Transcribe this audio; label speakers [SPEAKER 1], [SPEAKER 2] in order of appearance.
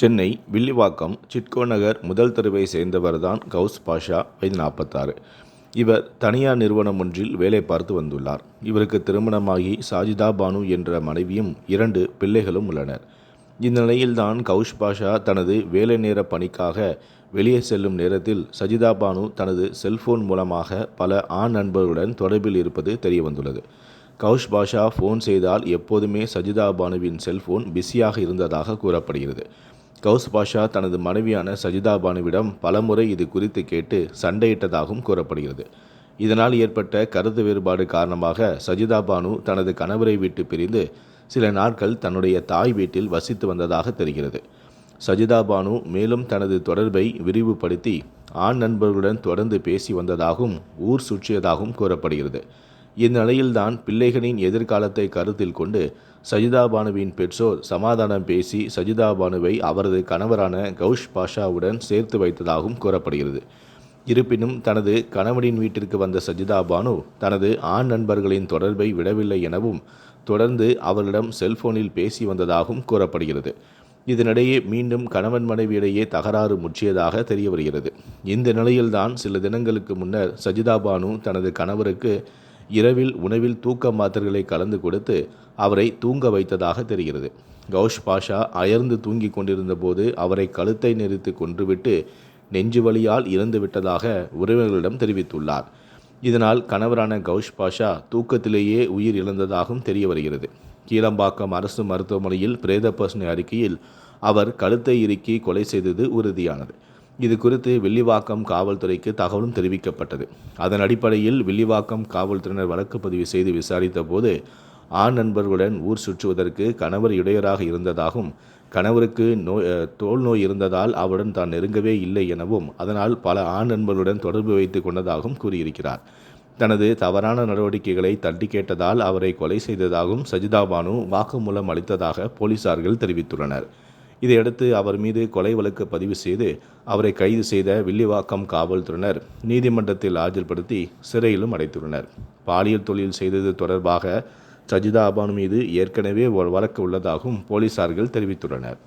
[SPEAKER 1] சென்னை வில்லிவாக்கம் சிட்கோ நகர் முதல் தெருவை சேர்ந்தவர்தான் கவுஸ் பாஷா வயது நாற்பத்தாறு இவர் தனியார் நிறுவனம் ஒன்றில் வேலை பார்த்து வந்துள்ளார். இவருக்கு திருமணமாகி சாஜிதா பானு என்ற மனைவியும் இரண்டு பிள்ளைகளும் உள்ளனர். இந்நிலையில்தான் கவுஷ் பாஷா தனது வேலை நேர பணிக்காக வெளியே செல்லும் நேரத்தில் சஜிதா பானு தனது செல்போன் மூலமாக பல ஆண் நண்பர்களுடன் தொடர்பில் இருப்பது தெரியவந்துள்ளது. கவுஷ் பாஷா ஃபோன் செய்தால் எப்போதுமே சஜிதா பானுவின் செல்போன் பிஸியாக இருந்ததாக கூறப்படுகிறது. கவுஸ் பாஷா தனது மனைவியான சஜிதா பானுவிடம் பலமுறை இது குறித்து கேட்டு சண்டையிட்டதாகவும் கூறப்படுகிறது. இதனால் ஏற்பட்ட கருத்து வேறுபாடு காரணமாக சஜிதா பானு தனது கணவரை விட்டு பிரிந்து சில நாட்கள் தன்னுடைய தாய் வீட்டில் வசித்து வந்ததாக தெரிகிறது. சஜிதா பானு மேலும் தனது தொடர்பை விரிவுபடுத்தி ஆண் நண்பர்களுடன் தொடர்ந்து பேசி வந்ததாகவும் ஊர் சுற்றியதாகவும் கூறப்படுகிறது. இந்நிலையில்தான் பிள்ளைகளின் எதிர்காலத்தை கருத்தில் கொண்டு சஜிதா பானுவின் பெற்றோர் சமாதானம் பேசி சஜிதா பானுவை அவரது கணவரான கௌஷ் பாஷாவுடன் சேர்த்து வைத்ததாகவும் கூறப்படுகிறது. இருப்பினும் தனது கணவனின் வீட்டிற்கு வந்த சஜிதா பானு தனது ஆண் நண்பர்களின் தொடர்பை விடவில்லை எனவும் தொடர்ந்து அவர்களிடம் செல்போனில் பேசி வந்ததாகவும் கூறப்படுகிறது. இதனிடையே மீண்டும் கணவன் மனைவியிடையே தகராறு முற்றியதாக தெரிய வருகிறது இந்த நிலையில்தான் சில தினங்களுக்கு முன்னர் சஜிதா பானு தனது கணவருக்கு இரவில் உணவில் தூக்க மாத்திரைகளை கலந்து கொடுத்து அவரை தூங்க வைத்ததாக தெரிகிறது. கௌஷ் பாஷா அயர்ந்து தூங்கிக் கொண்டிருந்த போது அவரை கழுத்தை நெறித்து கொன்றுவிட்டு நெஞ்சு வலியால் இறந்து விட்டதாக உறவினர்களிடம் தெரிவித்துள்ளார். இதனால் கணவரான கௌஷ் பாஷா தூக்கத்திலேயே உயிர் இழந்ததாகவும் தெரிய வருகிறது. கீழம்பாக்கம் அரசு மருத்துவமனையில் பிரேத பசுனை அறிக்கையில் அவர் கழுத்தை இறுக்கி கொலை செய்தது உறுதியானது. இது குறித்து வில்லிவாக்கம் காவல்துறைக்கு தகவலும் தெரிவிக்கப்பட்டது. அதன் அடிப்படையில் வில்லிவாக்கம் காவல்துறையினர் வழக்கு பதிவு செய்து விசாரித்த போது ஆண் நண்பர்களுடன் ஊர் சுற்றுவதற்கு கணவர் இடையராக இருந்ததாகவும் கணவருக்கு நோய் தோல் நோய் இருந்ததால் அவருடன் தான் நெருங்கவே இல்லை எனவும் அதனால் பல ஆண் நண்பர்களுடன் தொடர்பு வைத்து கொண்டதாகவும் கூறியிருக்கிறார். தனது தவறான நடவடிக்கைகளை தட்டி கேட்டதால் அவரை கொலை செய்ததாகவும் சஜிதா பானு வாக்குமூலம் அளித்ததாக போலீசார்கள் தெரிவித்துள்ளனர். இதையடுத்து அவர் மீது கொலை வழக்கு பதிவு செய்து அவரை கைது செய்த வில்லிவாக்கம் காவல்துறையினர் நீதிமன்றத்தில் ஆஜர்படுத்தி சிறையிலும் அடைத்துள்ளனர். பாலியல் தொழில் செய்தது தொடர்பாக சஜிதா அபானு மீது ஏற்கனவே ஒரு வழக்கு உள்ளதாகவும் போலீசார்கள் தெரிவித்துள்ளனர்.